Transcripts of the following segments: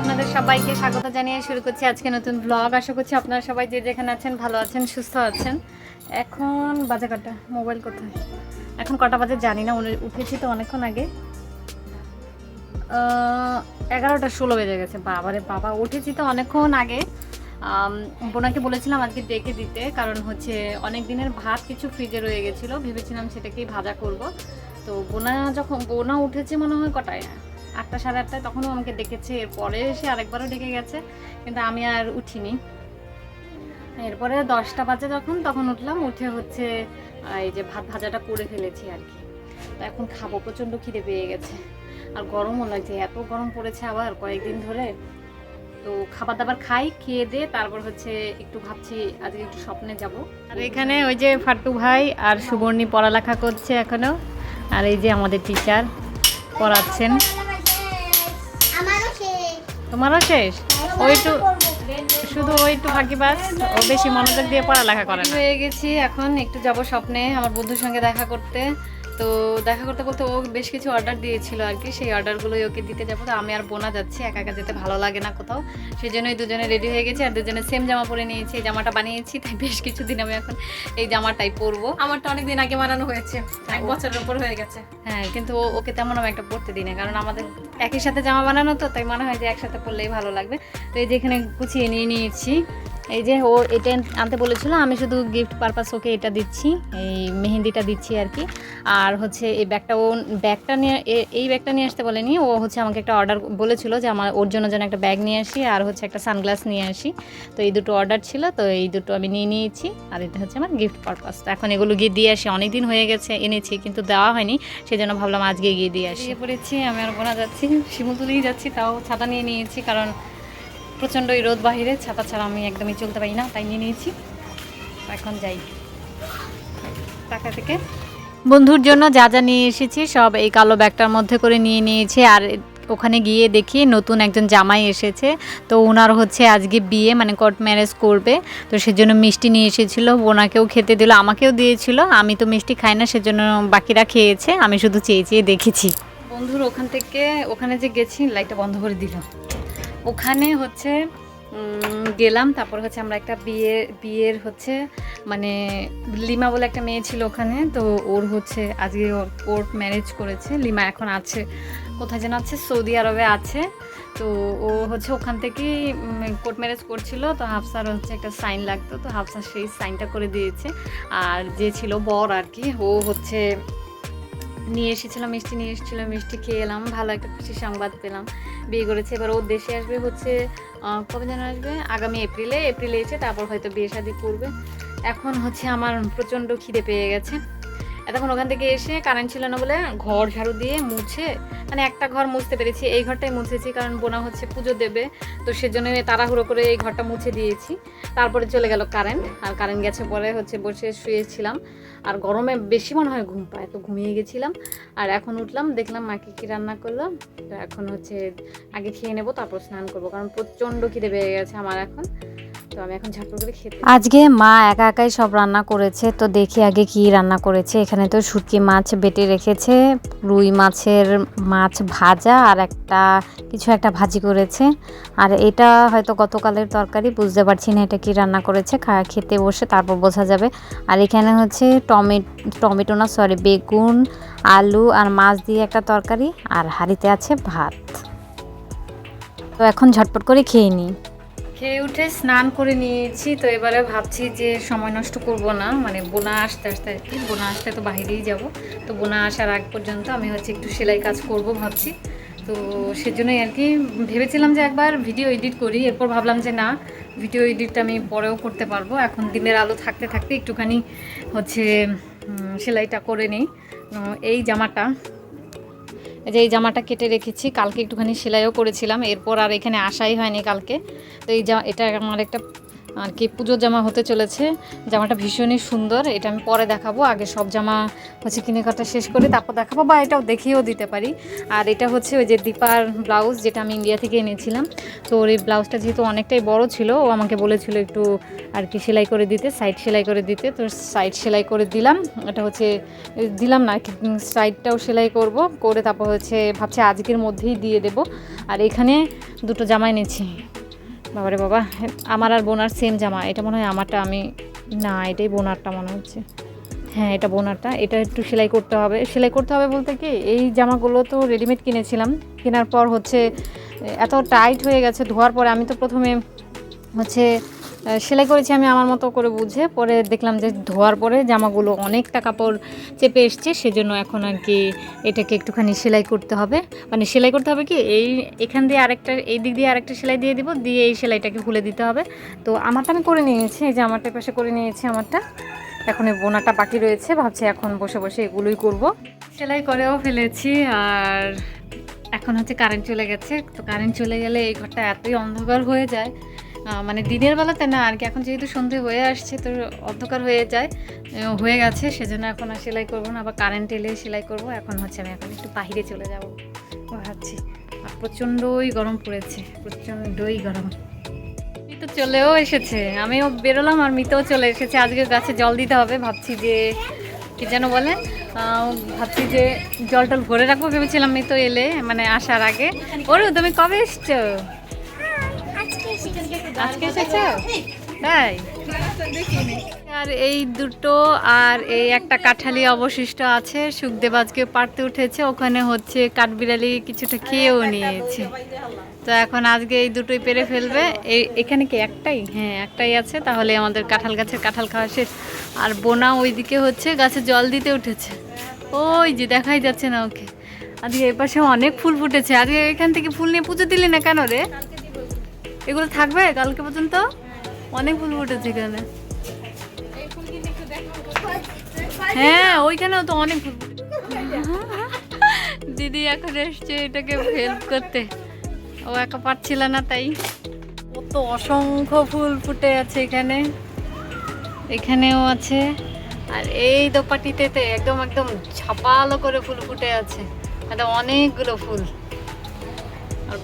আপনাদের সবাইকে স্বাগত জানিয়ে শুরু করছি আজকে নতুন ব্লগ আশা করছি আপনারা সবাই যে যেখানে আছেন ভালো আছেন, সুস্থ আছেন। এখন বাজে কটা? মোবাইল কোথায়? এখন কটা বাজে জানি না উঠেছি তো অনেকক্ষণ আগে। এগারোটা ষোলো বেজে গেছে, বাবারে বাবা, উঠেছি তো অনেকক্ষণ আগে। বোনাকে বলেছিলাম আজকে ডেকে দিতে, কারণ হচ্ছে অনেক দিনের ভাত কিছু ফ্রিজে রয়ে গেছিল, ভেবেছিলাম সেটাকেই ভাজা করব। তো বোনা যখন বোনা উঠেছে মনে হয় কটায়? আটটা, সাড়ে আটটায় তখনও আমাকে ডেকেছে। এরপরে এসে আরেকবারও ডেকে গেছে, কিন্তু আমি আর উঠিনি। এরপরে দশটা বাজে যখন, তখন উঠলাম, উঠে হচ্ছে এই যে ভাত ভাজাটা করে ফেলেছি আর কি। তো এখন খাব, প্রচণ্ড খিদে পেয়ে গেছে। আর গরমও লাগছে এত গরম পড়েছে আবার কয়েকদিন ধরে। তো খাবার দাবার খাই, খেয়ে দিয়ে তারপর হচ্ছে একটু ভাবছি, আজকে একটু স্বপ্নে যাব। আর এখানে ওই যে ফাট্টু ভাই আর সুবর্ণী পড়ালেখা করছে এখনও আর এই যে আমাদের টিচার পড়াচ্ছেন। তোমারও শেষ? ওই একটু শুধু ওই একটু ফাঁকিবাজ ও বেশি মনোযোগ দিয়ে পড়ালেখা করে। হয়ে গেছি এখন, একটু যাব স্বপ্নে, আমার বন্ধুর সঙ্গে দেখা করতে। তো দেখা করতে করতে ও বেশ কিছু অর্ডার দিয়েছিল আর কি সেই অর্ডারগুলোই ওকে দিতে যাব। তো আমি আর বোনা যাচ্ছি একা একা যেতে ভালো লাগে না কোথাও। সেই জন্যই দুজনে রেডি হয়ে গেছি আর দুজনে সেম জামা পরে নিয়েছি এই জামাটা বানিয়েছি তাই বেশ কিছুদিন আমি এখন এই জামাটাই পরবো। আমারটা অনেক দিন আগে বানানো হয়েছে এক বছরের উপর হয়ে গেছে। হ্যাঁ কিন্তু ও- ওকে তেমন আমি একটা পরতে দিই না কারণ আমাদের একই সাথে জামা বানানো তো তাই মনে হয় যে একসাথে পরলেই ভালো লাগবে। তো এই যে এখানে গুছিয়ে নিয়ে নিয়েছি। এই যে ও এটা আনতে বলেছিল, আমি শুধু গিফট পারপাস ওকে এটা দিচ্ছি, এই মেহেন্দিটা দিচ্ছি আর কি। আর হচ্ছে এই ব্যাগটা ও ব্যাগটা নিয়ে এই ব্যাগটা নিয়ে আসতে বলেনি, ও হচ্ছে আমাকে একটা অর্ডার বলেছিল যে আমার ওর জন্য যেন একটা ব্যাগ নিয়ে আসি, আর হচ্ছে একটা সানগ্লাস নিয়ে আসি। তো এই দুটো অর্ডার ছিল, তো এই দুটো আমি নিয়ে নিয়েছি, আর এটা হচ্ছে আমার গিফট পারপাস তো এখন এগুলো গিয়ে দিয়ে আসি অনেক দিন হয়ে গেছে, এনেছি, কিন্তু দেওয়া হয়নি সেই জন্য ভাবলাম আজকে গিয়ে দিয়ে আসি। পড়েছি, আমি আর বোনা যাচ্ছি শিমুলতুলিই যাচ্ছি, তাও ছাতা নিয়ে নিয়েছি, কারণ প্রচণ্ডই রোদ বাহিরে ছাতা ছাড়া আমি একদমই চলতে পারি না তাই নিয়ে নিয়েছি। এখন যাই। টাকা থেকে। বন্ধুর জন্য যা যা নিয়ে এসেছি সব এই কালো ব্যাগটার মধ্যে করে নিয়ে নিয়েছি আর ওখানে গিয়ে দেখি নতুন একজন জামাই এসেছে। তো ওনার হচ্ছে আজকে বিয়ে মানে কোর্ট ম্যারেজ করবে। তো সেজন্য মিষ্টি নিয়ে এসেছিল ওনাকেও খেতে দিল আমাকেও দিয়েছিল। আমি তো মিষ্টি খাই না সেজন্য বাকিরা খেয়েছে আমি শুধু চেয়ে চেয়ে দেখেছি। বন্ধুর ওখান থেকে ওখানে যে গেছি লাইটটা বন্ধ করে দিল। ওখানে হচ্ছে গেলাম, তারপর হচ্ছে আমরা একটা বিয়ে, বিয়ের হচ্ছে মানে লিমা বলে একটা মেয়ে ছিল ওখানে, তো ওর হচ্ছে আজকে ওর কোর্ট ম্যারেজ করেছে, লিমা এখন আছে, কোথায় যেন আছে, সৌদি আরবে আছে, তো ও হচ্ছে ওখান থেকেই কোর্ট ম্যারেজ করছিল, তো হাফসার হচ্ছে একটা সাইন লাগতো, তো হাফসা সেই সাইনটা করে দিয়েছে, আর যে ছিল বর আর কি, ও হচ্ছে নিয়ে এসেছিলাম, মিষ্টি নিয়ে এসেছিলাম, মিষ্টি খেয়ে এলাম, ভালো একটা খুশি সংবাদ পেলাম। বিয়ে করেছে, এবার ও দেশে আসবে হচ্ছে কবে যেন আসবে? আগামী এপ্রিলে এপ্রিলে এসে তারপর হয়তো বিয়ে শাদি করবে। এখন হচ্ছে আমার প্রচণ্ড খিদে পেয়ে গেছে। এতক্ষণ ওখান থেকে এসে কারেন্ট ছিল না বলে ঘর ঝাড়ু দিয়ে মুছে মানে একটা ঘর মুছতে পেরেছি। এই ঘরটাই মুছেছি, কারণ বোনা হচ্ছে পুজো দেবে। তো সেজন্য তাড়াহুড়ো করে এই ঘরটা মুছে দিয়েছি। তারপরে চলে গেল কারেন্ট আর কারেন্ট গেছে পরে হচ্ছে বসে শুয়েছিলাম। আর গরমে বেশি মনে হয় ঘুম পায়, তো ঘুমিয়ে গেছিলাম। আর এখন উঠলাম, দেখলাম মাকে কি রান্না করল। তো এখন হচ্ছে আগে খেয়ে নেব, তারপর স্নান করব, কারণ প্রচণ্ড খিদে পেয়ে গেছে আমার এখন। আজকে মা একা একাই সব রান্না করেছে, তো দেখি আগে কি রান্না করেছে। এখানে তো শুটকি মাছ বেটে রেখেছে, রুই মাছের মাছ ভাজা আর একটা, কিছু একটা ভাজি করেছে। আর এটা হয়তো গতকালের তরকারি, বুঝতে পারছি না এটা কি রান্না করেছে খেতে বসে তারপর বোঝা যাবে। আর এখানে হচ্ছে টমেটো টমেটো না সরি বেগুন, আলু আর মাছ দিয়ে একটা তরকারি, আর হাঁড়িতে আছে ভাত। তো এখন ঝটপট করে খেয়ে নিই। খেয়ে উঠে স্নান করে নিয়েছি, তো এবারে ভাবছি যে সময় নষ্ট করব না। মানে বোনা আসতে আসতে আর কি, বোনা আসতে তো বাইরেই যাব। তো বোনা আসার আগ পর্যন্ত আমি হচ্ছে একটু সেলাই কাজ করব ভাবছি। তো সেজন্যই আর কি ভেবেছিলাম যে একবার ভিডিও এডিট করি, এরপর ভাবলাম যে না, ভিডিও এডিটটা আমি পরেও করতে পারব। এখন দিনের আলো থাকতে থাকতে একটুখানি হচ্ছে সেলাইটা করে নিই। এই জামাটা যে এই জামাটা কেটে রেখেছি, কালকে একটুখানি সেলাইও করেছিলাম, এরপর আর এখানে আসাই হয়নি কালকে। তো এই জামা, এটা আমার একটা আর কি পুজোর জামা হতে চলেছে। জামাটা ভীষণই সুন্দর, এটা আমি পরে দেখাবো। আগে সব জামা হচ্ছে কিনে কাটা শেষ করে তারপর দেখাবো বা এটাও দেখিয়েও দিতে পারি। আর এটা হচ্ছে ওই যে দীপার ব্লাউজ যেটা আমি ইন্ডিয়া থেকে এনেছিলাম। তো ওর এই ব্লাউজটা যেহেতু অনেকটাই বড় ছিল, ও আমাকে বলেছিল একটু আর কি সেলাই করে দিতে সাইড সেলাই করে দিতে। তো সাইড সেলাই করে দিলাম, এটা হচ্ছে দিলাম না সাইডটাও সেলাই করব, করে তারপর হচ্ছে ভাবছি আজকের মধ্যেই দিয়ে দেব। আর এখানে দুটো জামা এনেছি। বাবারে বাবা, আমার আর বোনার সেম জামা। এটা মনে হয় আমারটা, আমি, না, এটাই বোনারটা মনে হচ্ছে। হ্যাঁ এটা বোনারটা। এটা একটু সেলাই করতে হবে। সেলাই করতে হবে বলতে কি, এই জামাগুলো তো রেডিমেড কিনেছিলাম। কেনার পর হচ্ছে, এত টাইট হয়ে গেছে, ধোয়ার পরে আমি তো প্রথমে হচ্ছে সেলাই করেছি আমি আমার মতো করে বুঝে। পরে দেখলাম যে ধোয়ার পরে জামাগুলো অনেকটা কাপড় চেপে এসছে, সেজন্য এখন আর কি এটাকে একটুখানি সেলাই করতে হবে। মানে সেলাই করতে হবে কি, এই এখান দিয়ে আরেকটা, এই দিক দিয়ে আরেকটা সেলাই দিয়ে দিব, দিয়ে এই সেলাইটাকে খুলে দিতে হবে। তো আমারটা আমি করে নিয়েছি, এই যে আমারটা পাশে করে নিয়েছি আমারটা। এখন এই বোনাটা বাকি রয়েছে, ভাবছি এখন বসে বসে এগুলোই করব। সেলাই করেও ফেলেছি, আর এখন হচ্ছে কারেন্ট চলে গেছে। তো কারেন্ট চলে গেলে এই ঘরটা এতই অন্ধকার হয়ে যায় মানে দিনের বেলাতে না, আর কি। এখন যেহেতু সন্ধে হয়ে আসছে, তো অন্ধকার হয়ে যায় হয়ে গেছে, সেজন্য এখন আর সেলাই করব না, আবার কারেন্ট এলে সেলাই করব। এখন হচ্ছে আমি এখন একটু বাইরে চলে যাব, ভাবছি। আর প্রচণ্ডই গরম পড়েছে, প্রচণ্ডই গরম। মিতো চলেও এসেছে, আমিও বেরোলাম আর মিতেও চলে এসেছে। আজকে গাছে জল দিতে হবে, ভাবছি যে, কি যেন বলে ভাবছি যে জল টল ভরে রাখব, ভেবেছিলাম মিতো এলে মানে আসার আগে। ওরে তুমি কবে এসেছি? আজকে এসেছ? তাই? আর এই দুটো আর এই একটা কাঠালি অবশিষ্ট আছে। সুখদেব আজকে পারতে উঠেছে। ওখানে হচ্ছে কাঠবিড়ালি কিছুটা খেয়েও নিয়েছে। তো এখন আজকে এই দুটোই পেরে ফেলবে। এই এখানে কি একটাই? হ্যাঁ একটাই আছে। তাহলে আমাদের কাঁঠাল গাছের কাঁঠাল খাওয়া শেষ। আর বোনা ওইদিকে হচ্ছে গাছে জল দিতে উঠেছে। ওই যে দেখাই যাচ্ছে না ওকে। আজকে এ পাশে অনেক ফুল ফুটেছে। আজকে এখান থেকে ফুল নিয়ে পুজো দিলি না কেন রে? এগুলো থাকবে কালকে পর্যন্ত? অনেক ফুল ফুটেছে এখানে। হ্যাঁ ওইখানেও তো অনেক ফুল। দিদি এখন এসছে এটাকে হেল্প করতে। ও একা পারছিল না তাই। কত অসংখ্য ফুল ফুটে আছে এখানে। এখানেও আছে। আর এই দোপাটিতে একদম একদম ঝাপালো করে ফুল ফুটে আছে। একদম অনেকগুলো ফুল।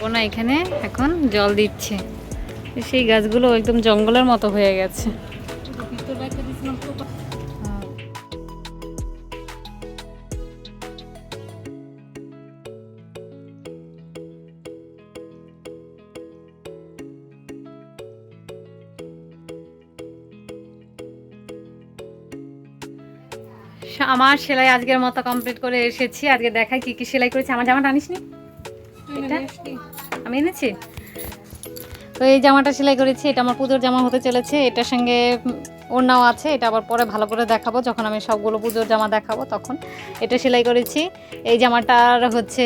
বোনা এখানে এখন জল দিচ্ছে। সেই গাছগুলো একদম জঙ্গলের মতো হয়ে গেছে। আমার সেলাই আজকের মতো কমপ্লিট করে এসেছি। আজকে দেখাই কি কি সেলাই করেছি, আমার জামাটা আনিস নি এটা? আমি এনেছি? তো এই জামাটা সেলাই করেছি, এটা আমার পুজোর জামা হতে চলেছে, এটার সঙ্গে ওড়নাও আছে, এটা আবার পরে ভালো করে দেখাবো, যখন আমি সবগুলো পুজোর জামা দেখাবো তখন। এটা সেলাই করেছি, এই জামাটার হচ্ছে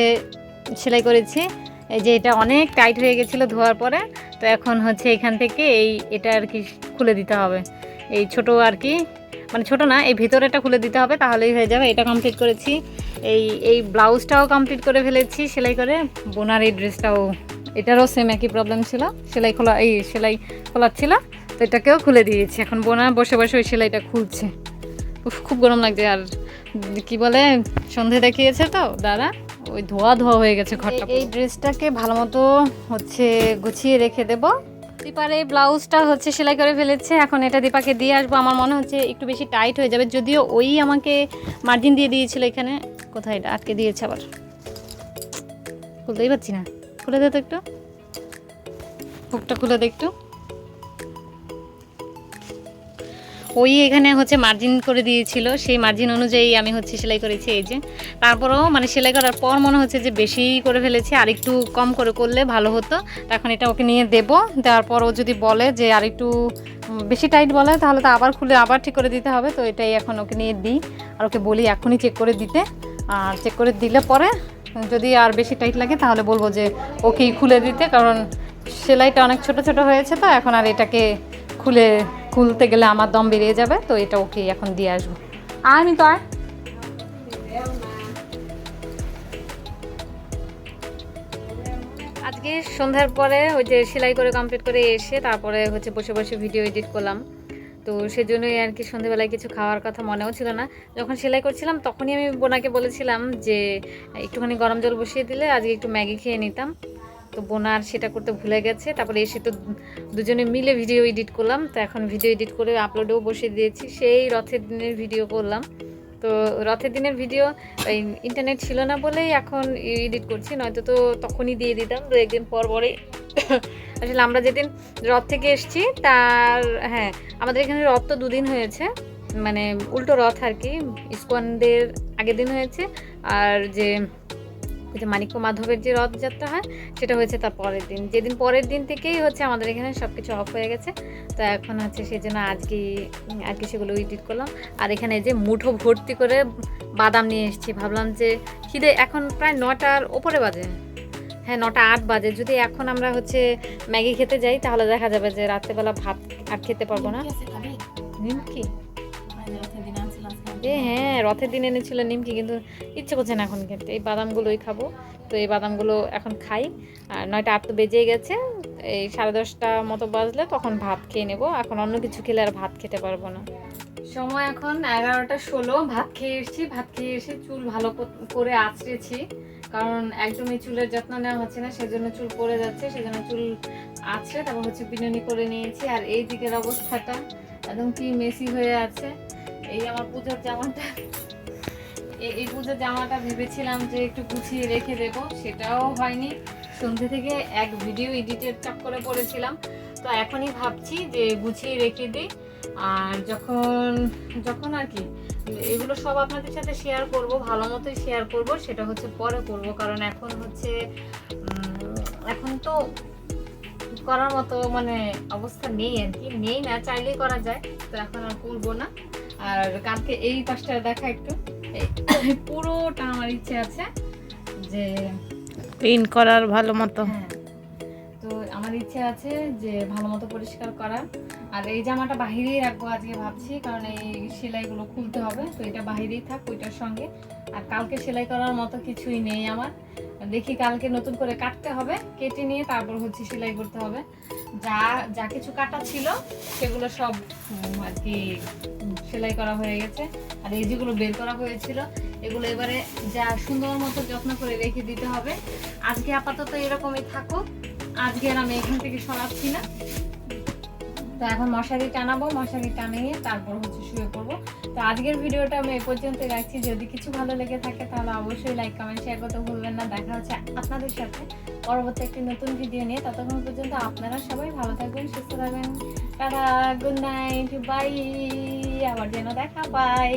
সেলাই করেছি, এই যে এটা অনেক টাইট হয়ে গেছিল ধোয়ার পরে, তো এখন হচ্ছে এখান থেকে এই এটা আর কি খুলে দিতে হবে। এই ছোট আর কি মানে ছোট না, এই ভিতরেটা খুলে দিতে হবে, তাহলেই হয়ে যাবে, এটা কমপ্লিট করেছি। এই এই ব্লাউজটাও কমপ্লিট করে ফেলেছি সেলাই করে, বোনার এই ড্রেসটাও এটারও সেম একই প্রবলেম ছিল। সেলাই খোলা এই সেলাই খোলার ছিল তো এটাকেও খুলে দিয়েছি। এখন বোনা বসে বসে ওই সেলাইটা খুলছে। উফ, খুব গরম লাগছে। আর কি বলে সন্ধে দেখিয়েছে তো দাদা ওই ধোয়া ধোয়া হয়ে গেছে ঘরটা এই ড্রেসটাকে ভালো মতো হচ্ছে গুছিয়ে রেখে দেব। দীপার এই ব্লাউজটা হচ্ছে সেলাই করে ফেলেছে। এখন এটা দীপাকে দিয়ে আসব। আমার মনে হচ্ছে একটু বেশি টাইট হয়ে যাবে। যদিও ওই আমাকে মার্জিন দিয়ে দিয়েছিল এখানে। কোথায় এটা? আটকে দিয়েছে আবার। বলতেই পারছি না। খুলে দে তো একটু। হুকটা খুলে দে একটু। ওই এখানে হচ্ছে মার্জিন করে দিয়েছিল, সেই মার্জিন অনুযায়ী আমি হচ্ছে সেলাই করেছি এই যে। তারপরেও মানে সেলাই করার পর মনে হচ্ছে যে বেশি করে ফেলেছি, আর একটু কম করে করলে ভালো হতো। এখন এটা ওকে নিয়ে দেবো দেওয়ার পর ও যদি বলে যে আর একটু বেশি টাইট বলে, তাহলে তো আবার খুলে আবার ঠিক করে দিতে হবে। তো এটাই এখন ওকে নিয়ে দিই, আর ওকে বলি এখনই চেক করে দিতে। আর চেক করে দিলে পরে যদি আর বেশি টাইট লাগে তাহলে বলব যে ওকেই খুলে দিতে কারণ সেলাইটা অনেক ছোট ছোট হয়েছে তো এখন আর এটাকে খুলে খুলতে গেলে আমার দম বেরিয়ে যাবে তো এটা ওকেই এখন দিয়ে আসব। আর আমি তো আর? আজকে সন্ধ্যার পরে ওই যে সেলাই করে কমপ্লিট করে এসে তারপরে হচ্ছে বসে বসে ভিডিও এডিট করলাম। তো সেজন্যই আর কি সন্ধেবেলায় কিছু খাওয়ার কথা মনেও ছিল না। যখন সেলাই করছিলাম, তখনই আমি বোনাকে বলেছিলাম যে, একটুখানি গরম জল বসিয়ে দিলে আজকে একটু ম্যাগি খেয়ে নিতাম। তো বোনা আর সেটা করতে ভুলে গেছে। তারপরে এসে তো দুজনে মিলে ভিডিও এডিট করলাম। তো এখন ভিডিও এডিট করে আপলোডেও বসিয়ে দিয়েছি। সেই রথের দিনের ভিডিও করলাম। তো রথের দিনের ভিডিও ইন্টারনেট ছিল না বলেই এখন এডিট করছি, নয়তো তো তখনই দিয়ে দিতাম, দু একদিন পর পরে। আসলে আমরা যেদিন রথ থেকে এসছি, তার হ্যাঁ আমাদের এখানে রথ তো দুদিন হয়েছে মানে উল্টো রথ আর কি ইস্কনদের আগের দিন হয়েছে, আর যে ওই যে মানিক্য মাধবের যে রথযাত্রা হয় সেটা হয়েছে তার পরের দিন। যেদিন পরের দিন থেকেই হচ্ছে আমাদের এখানে সব কিছু অফ হয়ে গেছে। তো এখন হচ্ছে সেই জন্য আজকে আজকে সেগুলো এডিট করলাম। আর এখানে যে মুঠো ভর্তি করে বাদাম নিয়ে এসেছি। ভাবলাম যে খিদে এখন প্রায় নটার ওপরে বাজে। হ্যাঁ নটা আট বাজে। যদি এখন আমরা হচ্ছে ম্যাগি খেতে যাই তাহলে দেখা যাবে যে রাত্রেবেলা ভাত আর খেতে পারব না। নিমকি? এ হ্যাঁ রথের দিন এনেছিল নিমকি, কিন্তু ইচ্ছে করছে না এখন খেতে। এই বাদামগুলোই খাব। তো এই বাদামগুলো এখন খাই। আর নয়টা আট তো বেজেই গেছে। এই সাড়ে দশটা মতো বাজলে তখন ভাত খেয়ে নেব। এখন অন্য কিছু খেলে আর ভাত খেতে পারব না। সময় এখন এগারোটা ষোলো। ভাত খেয়ে এসেছি। ভাত খেয়ে এসে চুল ভালো করে আঁচড়েছি। কারণ একদমই চুলের যত্ন নেওয়া হচ্ছে না, সেজন্য চুল পড়ে যাচ্ছে, সেজন্য চুল আঁচড়ে তারপর হচ্ছে বিনুনি করে নিয়েছি। আর এই দিকের অবস্থাটা একদম কি মেসি হয়ে আছে। এই আমার পুজোর জামাটা। এই পুজোর জামাটা ভেবেছিলাম যে একটু গুছিয়ে রেখে দেব, সেটাও হয়নি। সন্ধ্যে থেকে এক ভিডিও এডিটের চক্করে পড়েছিলাম। তো এখনই ভাবছি যে গুছিয়ে রেখে দিই। আর যখন যখন আর কি, এগুলো সব আপনাদের সাথে শেয়ার করব, ভালো মতোই শেয়ার করব, সেটা হচ্ছে পরে করব। কারণ এখন হচ্ছে এখন তো করার মতো মানে অবস্থা নেই আর কি। নেই না, চাইলেই করা যায়। তো এখন আর করব না। আর কালকে এই পাশটা দেখা একটু। পুরোটা আমার ইচ্ছে আছে যে ক্লিন করার ভালো মতো। হ্যাঁ। তো আমার ইচ্ছে আছে যে ভালো মতো পরিষ্কার করার। আর এই জামাটা বাহিরেই রাখব আজকে ভাবছি কারণ এই সেলাইগুলো খুলতে হবে। তো এটা বাহিরেই থাক ওইটার সঙ্গে। আর কালকে সেলাই করার মতো কিছুই নেই আমার। দেখি কালকে নতুন করে কাটতে হবে, কেটে নিয়ে তারপর হচ্ছে সেলাই করতে হবে। যা যা কিছু কাটা ছিল, সেগুলো সব আর কি সেলাই করা হয়ে গেছে। আর এই যেগুলো বের করা হয়েছিল, এগুলো এবারে যা সুন্দর মতো যত্ন করে রেখে দিতে হবে। আজকে আপাতত এরকমই থাকুক। আজকে আর আমি এখান থেকে সরাচ্ছি না। তো এখন মশারি টানাবো, মশারি টানিয়ে তারপর হচ্ছে শুয়ে পড়ব। তো আজকের ভিডিওটা আমি এ পর্যন্ত রাখছি। যদি কিছু ভালো লেগে থাকে তাহলে অবশ্যই লাইক কমেন্ট শেয়ার করতে ভুলবেন না। দেখা হচ্ছে আপনাদের সাথে পরবর্তী একটি নতুন ভিডিও নিয়ে। ততক্ষণ পর্যন্ত আপনারা সবাই ভালো থাকবেন, সুস্থ থাকবেন। টাটা গুড নাইট বাই আবার যেন দেখা পাই